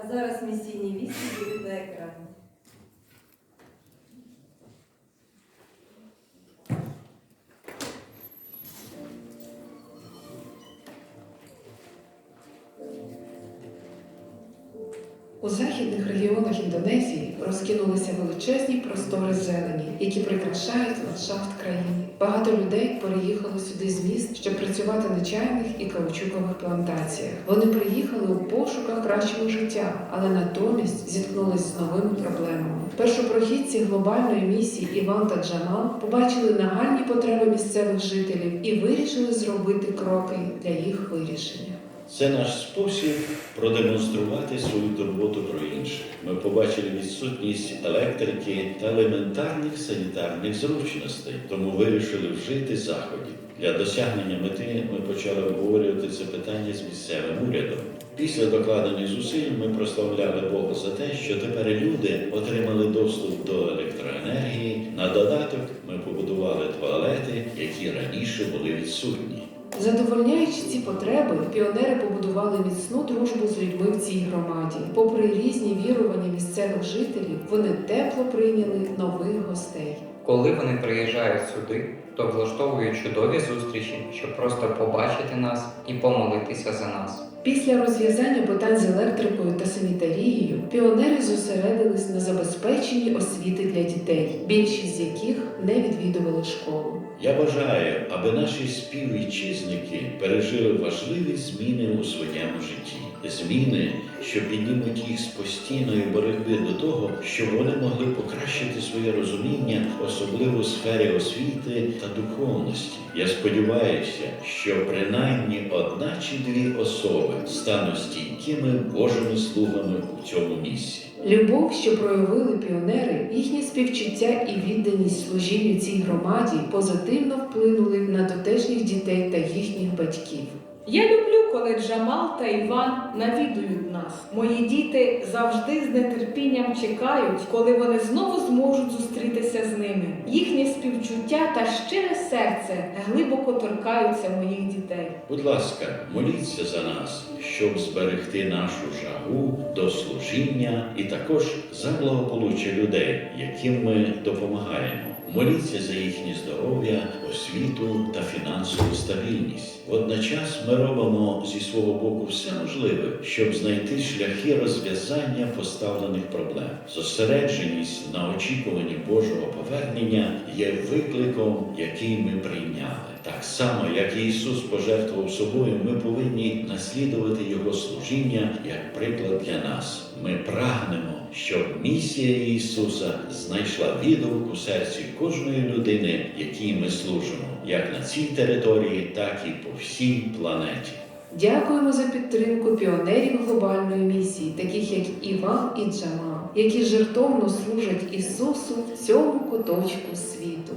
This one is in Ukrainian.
А зараз місійні вісті будуть на екрані. У західних регіонах Індонезії розкинулися величезні простори зелені, які прикрашають ландшафт країни. Багато людей переїхали сюди з міст, щоб працювати на чайних і каучукових плантаціях. Вони приїхали у пошуках кращого життя, але натомість зіткнулись з новими проблемами. Першопрохідці глобальної місії Іван та Джамал побачили нагальні потреби місцевих жителів і вирішили зробити кроки для їх вирішення. Це наш спосіб продемонструвати свою турботу про інших. Ми побачили відсутність електрики та елементарних санітарних зручностей, тому вирішили вжити заходів. Для досягнення мети ми почали обговорювати це питання з місцевим урядом. Після докладених зусиль ми прославляли Бога за те, що тепер люди отримали доступ до електроенергії. На додаток ми побудували туалети, які раніше були відсутні. Задовольняючи ці потреби, піонери побудували міцну дружбу з людьми в цій громаді. Попри різні вірування місцевих жителів, вони тепло прийняли нових гостей. Коли вони приїжджають сюди, то влаштовують чудові зустрічі, щоб просто побачити нас і помолитися за нас. Після розв'язання питань з електрикою та санітарією піонери зосередились на забезпеченні освіти для дітей, більшість з яких не відвідували школу. Я бажаю, аби наші співвітчизники пережили важливі зміни у своєму житті, зміни, що піднімуть їх з постійної боротьби до того, щоб вони могли покращити своє розуміння, особливо у сфері освіти та духовності. Я сподіваюся, що принаймні одна чи дві особи стануть стійкими Божими слугами у цьому місці. Любов, що проявили піонери, їхнє співчуття і відданість служінню цій громаді позитивно вплинули на дотешніх дітей та їхніх батьків. Я люблю, коли Джамал та Іван навідують нас. Мої діти завжди з нетерпінням чекають, коли вони знову зможуть зустрітися з ними. Їхнє співчуття та щире серце глибоко торкаються моїх дітей. Будь ласка, моліться за нас, щоб зберегти нашу жагу до служіння і також за благополуччя людей, яким ми допомагаємо. Моліться за їхнє здоров'я, освіту та фінансову стабільність. Водночас ми робимо зі свого боку все можливе, щоб знайти шляхи розв'язання поставлених проблем. Зосередженість на очікуванні Божого повернення є викликом, який ми прийняли. Так само, як Ісус пожертвував собою, ми повинні наслідувати Його служіння як приклад для нас. Ми прагнемо, щоб місія Ісуса знайшла відгук у серці кожної людини, якій ми служимо, як на цій території, так і по всій планеті. Дякуємо за підтримку піонерів глобальної місії, таких як Іван і Джамал, які жертовно служать Ісусу в цьому куточку світу.